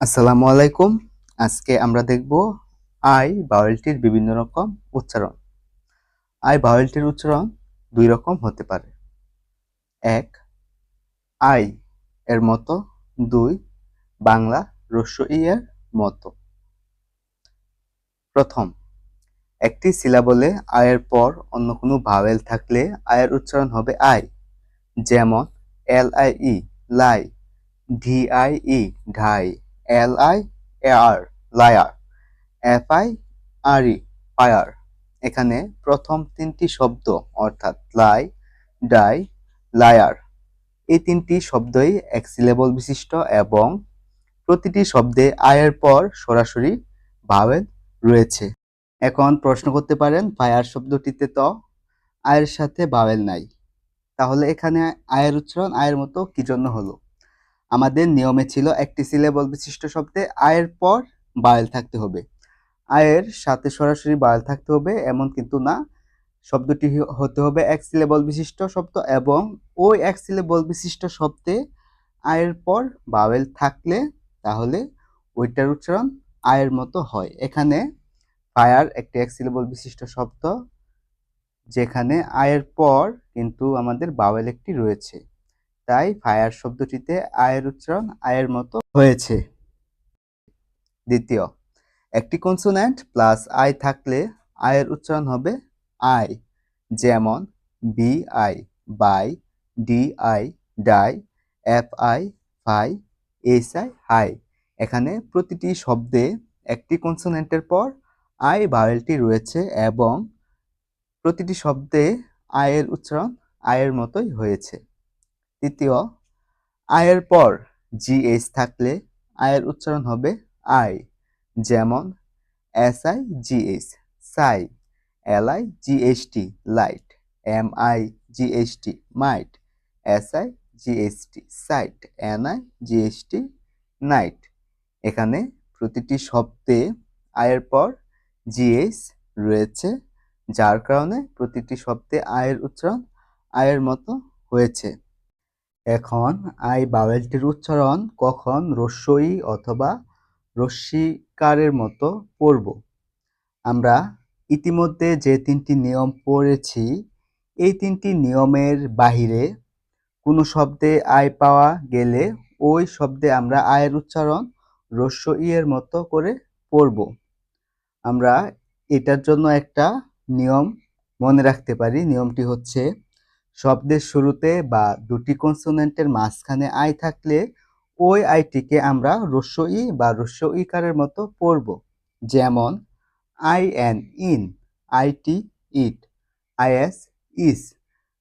আসসালামু আলাইকুম। আজকে আমরা দেখব আই ভাওয়েলটির বিভিন্ন রকম উচ্চারণ। আই ভাওয়েলটির উচ্চারণ দুই রকম হতে পারে। এক, আই এর মতো। দুই, বাংলা রস্য ই এর মতো। প্রথম, একটি সিলাবলে আয়ের পর অন্য কোনো ভাওয়েল থাকলে আয়ের উচ্চারণ হবে আই। যেমন, L I E, lie D I E, die. L I A R liar F I R E fire এখানে প্রথম তিনটি শব্দ, অর্থাৎ লাই ডাই লায়ার এই তিনটি শব্দই এক সিলেবল বিশিষ্ট এবং প্রতিটি শব্দে আয়ের পর সরাসরি ভাওয়েল রয়েছে। এখন প্রশ্ন করতে পারেন ফায়ার শব্দটিতে তো আয়ের সাথে ভাওয়েল নাই। তাহলে এখানে আয়ের উচ্চারণ আয়ের মতো কি জন্য হলো? আমাদের নিয়মে ছিল একটি সিলেবল বিশিষ্ট শব্দে আয়ের পর বায়েল থাকতে হবে। আয়ের সাথে সরাসরি বায়েল থাকতে হবে, এমন কিন্তু না। শব্দটি হতে হবে এক সিলেবল বিশিষ্ট শব্দ এবং ওই এক সিলেবল বিশিষ্ট শব্দে আয়ের পর বাওয়েল থাকলে তাহলে ওইটার উচ্চারণ আয়ের মতো হয়। এখানে ফায়ার একটি এক সিলেবল বিশিষ্ট শব্দ, যেখানে আয়ের পর কিন্তু আমাদের বাওয়েল একটি রয়েছে। তাই ফায়ার শব্দটিতে আয়ের উচ্চারণ আয়ের মতো হয়েছে। দ্বিতীয়, একটি কনসোনেন্ট প্লাস আই থাকলে আয়ের উচ্চারণ হবে আই যেমন B I by D I die F I fie S I hi এখানে প্রতিটি শব্দে একটি কনসোনেন্টের পর আই ভাওয়েলটি রয়েছে এবং প্রতিটি শব্দে আয়ের উচ্চারণ আয়ের মতোই হয়েছে। তৃতীয় আয়ের পর জিএস থাকলে আয়ের উচ্চারণ হবে আই, যেমন S I G H sigh, L I G H T light, M I G H T might, S I G H T sight, N I G H T night. এখানে প্রতিটি শব্দে আয়ের পর জিএস রয়েছে, যার কারণে প্রতিটি শব্দে আয়ের উচ্চারণ আয়ের মতো হয়েছে। এখন আই বাওয়েলটির উচ্চারণ কখন রস্যই অথবা রস্যিকারের মতো পড়ব। আমরা ইতিমধ্যে যে তিনটি নিয়ম পড়েছি, এই তিনটি নিয়মের বাহিরে কোনো শব্দে আয় পাওয়া গেলে ওই শব্দে আমরা আয়ের উচ্চারণ রস্য ইয়ের মতো করে পড়ব। আমরা এটার জন্য একটা নিয়ম মনে রাখতে পারি। নিয়মটি হচ্ছে শব্দের শুরুতে বা দুটি কনসোনেন্টের মাঝখানে আই থাকলে ওই আইটিকে আমরা রস্য ই বা রস্য ইকারের মতো পড়ব। যেমন I N in I T it I S is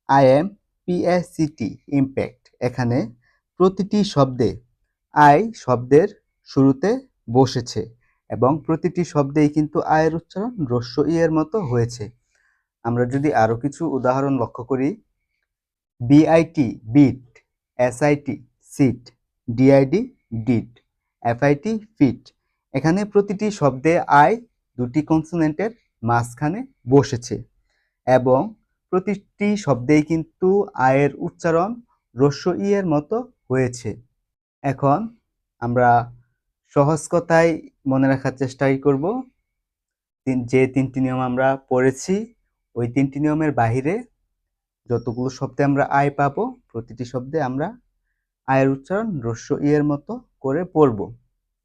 I M P A C T impact এখানে প্রতিটি শব্দে আই শব্দের শুরুতে বসেছে এবং প্রতিটি শব্দেই কিন্তু আয়ের উচ্চারণ রস্য ই এর মতো হয়েছে। আমরা যদি আরও কিছু উদাহরণ লক্ষ্য করি B I T bit S I T sit D I D did F I T fit এখানে প্রতিটি শব্দে আই দুটি কনসোনেন্টের মাঝখানে বসেছে এবং প্রতিটি শব্দেই কিন্তু আয়ের উচ্চারণ রস্য ই এর মতো হয়েছে। এখন আমরা সহজ কথায় মনে রাখার চেষ্টাই করব। যে তিনটি নিয়ম আমরা পড়েছি, ওই তিনটি নিয়মের বাহিরে যতগুলো শব্দে আমরা আয় পাবো, প্রতিটি শব্দে আমরা আয়ের উচ্চারণ রস্য ইয়ের মতো করে পড়ব।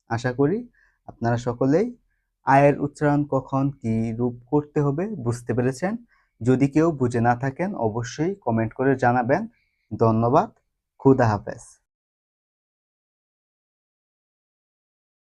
আশা করি আপনারা সকলেই আয়ের উচ্চারণ কখন, কি রূপ করতে হবে বুঝতে পেরেছেন। যদি কেউ বুঝে না থাকেন, অবশ্যই কমেন্ট করে জানাবেন। ধন্যবাদ। খুদা হাফেজ।